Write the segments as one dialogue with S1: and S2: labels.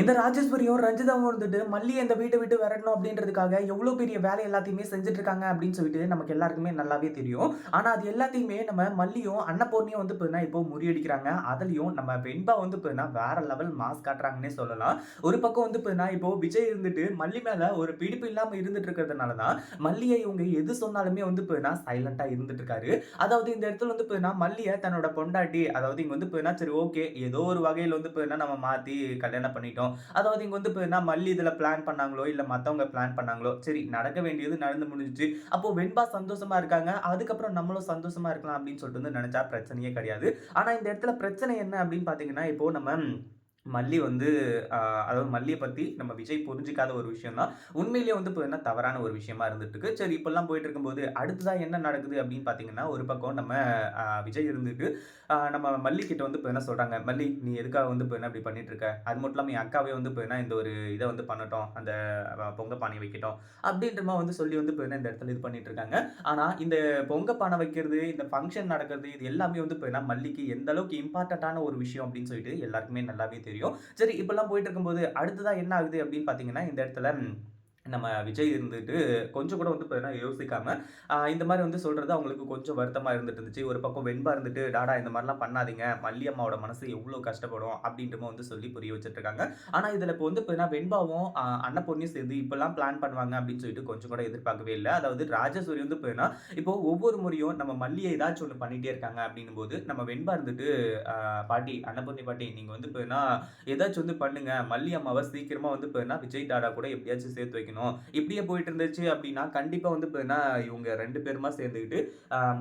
S1: இந்த ராஜேஸ்வரியும் ரஞ்சிதாவும் வந்துட்டு மல்லி இந்த வீட்டை விட்டு விரட்டணும் அப்படின்றதுக்காக எவ்வளோ பெரிய வேலை எல்லாத்தையுமே செஞ்சுட்டு இருக்காங்க அப்படின்னு சொல்லிட்டு நமக்கு எல்லாருக்குமே நல்லாவே தெரியும். ஆனால் அது எல்லாத்தையுமே நம்ம மல்லியும் அன்னபூர்ணியும் வந்து போனா இப்போ முறியடிக்கிறாங்க. அதுலேயும் நம்ம வெண்பா வந்து போனா வேற லெவல் மாஸ் காட்டுறாங்கன்னே சொல்லலாம். ஒரு பக்கம் வந்து போனா இப்போ விஜய் இருந்துட்டு மல்லி மேலே ஒரு பிடிப்பு இல்லாமல் இருந்துட்டு இருக்கிறதுனால தான் மல்லியை இவங்க எது சொன்னாலுமே வந்து போனா சைலண்டா இருந்துட்டு இருக்காரு அதாவது இந்த இடத்துல வந்து போனா மல்லியை தன்னோட பொண்டாட்டி அதாவது இங்கே வந்து போனா சரி ஓகே ஏதோ ஒரு வகையில் வந்து போனா நம்ம மாற்றி கல்யாணம் பண்ணிட்டோம். அதாவது இங்கே வந்து இப்போ என்ன மல்லி இதில் பிளான் பண்ணாங்களோ இல்லை மற்றவங்க பிளான் பண்ணாங்களோ சரி நடக்க வேண்டியது நடந்து முடிஞ்சிச்சு. அப்போது வெண்பா சந்தோஷமாக இருக்காங்க. அதுக்கப்புறம் நம்மளும் சந்தோஷமாக இருக்கலாம் அப்படின்னு சொல்லிட்டு வந்து நினச்சா பிரச்சனையே கிடையாது. ஆனால் இந்த இடத்துல பிரச்சனை என்ன அப்படின்னு பார்த்தீங்கன்னா இப்போது நம்ம மல்லி வந்து அதாவது மல்லியை பற்றி நம்ம விஜய் புரிஞ்சிக்காத ஒரு விஷயம் தான் உண்மையிலேயே வந்து இப்போ என்ன தவறான ஒரு விஷயமா இருந்துட்டு இருக்கு சரி இப்பெல்லாம் போயிட்டு இருக்கும்போது அடுத்ததாக என்ன நடக்குது அப்படின்னு பார்த்தீங்கன்னா ஒரு பக்கம் நம்ம விஜய் இருந்துட்டு நம்ம மல்லி கிட்ட வந்து இப்போ என்ன சொல்கிறாங்க மல்லி நீ எதுக்காக வந்து இப்போ என்ன இப்படி பண்ணிட்டு இருக்க அது மட்டும் இல்லாமல் என் அக்காவே வந்து இப்போ என்ன இந்த ஒரு இதை வந்து பண்ணட்டும் அந்த பொங்க பானை வைக்கட்டும். அப்படின்ற மாதிரி வந்து சொல்லி வந்து இப்போ என்ன இந்த இடத்துல இது பண்ணிட்டு இருக்காங்க ஆனால் இந்த பொங்க பானை வைக்கிறது இந்த ஃபங்க்ஷன் நடக்கிறது இது எல்லாமே வந்து இப்போ என்ன மல்லிக்கு எந்த அளவுக்கு இம்பார்ட்டண்ட்டான ஒரு விஷயம் அப்படின்னு சொல்லிட்டு எல்லாருக்குமே நல்லாவே தெரியும் சரி இப்பெல்லாம் போயிட்டு இருக்கும்போது அடுத்ததாக என்ன ஆகுது அப்படின்னு பார்த்தீங்கன்னா இந்த இடத்துல நம்ம விஜய் இருந்துட்டு கொஞ்சம் கூட வந்து பார்த்தீங்கன்னா யோசிக்காம இந்த மாதிரி வந்து சொல்றது அவங்களுக்கு கொஞ்சம் வருத்தமா இருந்துட்டு இருந்துச்சு. ஒரு பக்கம் வெண்பா இருந்துட்டு டாடா இந்த மாதிரிலாம் பண்ணாதீங்க. மல்லி அம்மாவோட மனசு எவ்வளோ கஷ்டப்படும்? அப்படின்றமா வந்து சொல்லி புரிய வச்சுட்டு இருக்காங்க ஆனா இதுல இப்போ வந்து பார்த்தீங்கன்னா வெண்பாவும் ஆஹ், சேர்ந்து இப்பெல்லாம் பிளான் பண்ணுவாங்க அப்படின்னு சொல்லிட்டு கொஞ்சம் கூட எதிர்பார்க்கவே இல்லை. அதாவது ராஜசூரி வந்து பார்த்தீங்கன்னா இப்போ ஒவ்வொரு முறையும் நம்ம மல்லியை ஏதாச்சும் ஒன்று பண்ணிட்டே இருக்காங்க அப்படின்னும் போது நம்ம வெண்பா இருந்துட்டு பாட்டி அன்னபூர்ணி பாட்டி நீங்க வந்து பார்த்தீங்கன்னா ஏதாச்சும் வந்து பண்ணுங்க. மல்லி அம்மாவை சீக்கிரமா வந்து பார்த்தீங்கன்னா விஜய் டாடா கூட எப்படியாச்சும் சேர்த்து வைக்கணும். இப்படியே போயிட்டு இருந்துச்சு அப்படின்னா கண்டிப்பாக வந்து பார்த்தீங்கன்னா இவங்க ரெண்டு பேருமா சேர்ந்துக்கிட்டு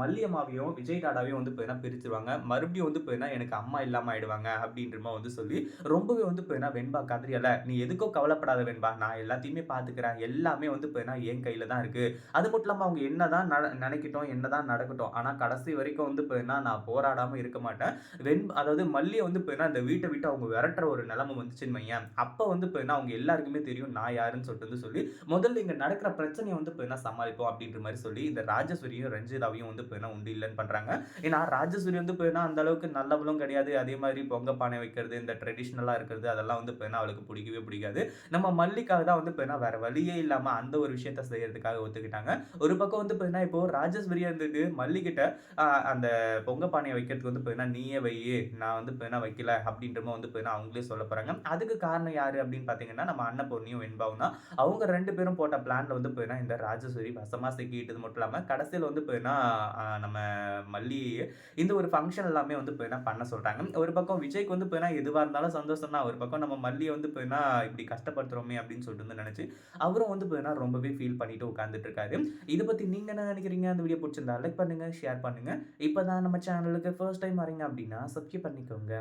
S1: மல்லியம்மாவையும் விஜய் டாடாவையும் வந்து பார்த்தீங்கன்னா பிரிச்சிருவாங்க. மறுபடியும் வந்து பார்த்தீங்கன்னா எனக்கு அம்மா இல்லாமல் ஆயிடுவாங்க அப்படின்றமா வந்து சொல்லி ரொம்பவே வந்து பார்த்தீங்கன்னா வெண்பா கதறியல நீ எதுக்கோ கவலைப்படாத வெண்பா நான் எல்லாத்தையுமே பார்த்துக்கிறேன் எல்லாமே வந்து பார்த்தீங்கன்னா என் கையில் தான் இருக்கு. அது மட்டும் இல்லாமல் அவங்க என்னதான் நட- நினைக்கட்டும் என்னதான் நடக்கட்டும். ஆனால் கடைசி வரைக்கும் வந்து பார்த்தீங்கன்னா நான் போராடாமல் இருக்க மாட்டேன். வெண் அதாவது மல்லியை வந்து பார்த்தீங்கன்னா இந்த வீட்டை விட்டு அவங்க விரட்டுற ஒரு நிலைமை வந்துச்சுன்னு வையேன். அப்போ வந்து பார்த்தீங்கன்னா அவங்க எல்லாருக்குமே தெரியும் நான் யாருன்னு சொல்லிட்டு வந்து சொல்லி முதல்ல இங்க நடக்கிற பிரச்சனையை வந்து பார்த்தீங்கன்னா சமாளிப்போம் அப்படின்ற மாதிரி சொல்லி இந்த ராஜஸ்வரியும் ரஞ்சிதாவையும் வந்து பார்த்தீங்கன்னா உண்டு இல்லைன்னு பண்றாங்க. ஏன்னா ராஜஸ்வரி வந்து பார்த்தீங்கன்னா அந்த அளவுக்கு நல்லவளும் கிடையாது. அதே மாதிரி பொங்க பானை வைக்கிறது இந்த ட்ரெடிஷ்னலாக இருக்கிறது அதெல்லாம் வந்து பார்த்தீங்கன்னா அவளுக்கு பிடிக்கவே பிடிக்காது. நம்ம மல்லிக்காக தான் வந்து பார்த்தீங்கன்னா வேற வழியே இல்லாமல் அந்த ஒரு விஷயத்த செய்யறதுக்காக ஒத்துக்கிட்டாங்க. ஒரு பக்கம் வந்து பார்த்தீங்கன்னா இப்போ ராஜஸ்வரியா இருந்துட்டு மல்லிகிட்ட அந்த பொங்க பானையை வைக்கிறதுக்கு வந்து பார்த்தீங்கன்னா நீயே வை நான் வந்து பார்த்தீங்கன்னா வைக்கல அப்படின்றமோ வந்து பார்த்தீங்கன்னா அவங்களே சொல்ல போகிறாங்க அதுக்கு காரணம் யாரு அப்படின்னு பார்த்தீங்கன்னா நம்ம அன்னபூர்ணியும் வெண்பாவும் தான். அவங்க ரெண்டு பேரும் போட்ட பிளான்ல வந்து போயினா இந்த ராஜஸ்வரி வசமா சிக்கிட்டது மட்டும் இல்லாமல் கடைசியில் வந்து போயினா நம்ம மல்லி இந்த ஒரு ஃபங்க்ஷன் எல்லாமே வந்து போயினா பண்ண சொல்றாங்க. ஒரு பக்கம் விஜய்க்கு வந்து போயினா எதுவாக இருந்தாலும் சந்தோஷம் தான் ஒரு பக்கம் நம்ம மல்லியை வந்து போயினா இப்படி கஷ்டப்படுத்துறோமே அப்படின்னு சொல்லிட்டு வந்து நினைச்சு அவரும் வந்து போயினா ரொம்பவே ஃபீல் பண்ணிட்டு உட்காந்துட்டு இருக்காரு. இதை பத்தி நீங்க என்ன நினைக்கிறீங்க? அந்த வீடியோ பிடிச்சிருந்தா லைக் பண்ணுங்க ஷேர் பண்ணுங்க. இப்பதான் நம்ம சேனலுக்கு ஃபர்ஸ்ட் டைம் வரீங்க அப்படின்னா சப்ஸ்கிரைப் பண்ணிக்கோங்க.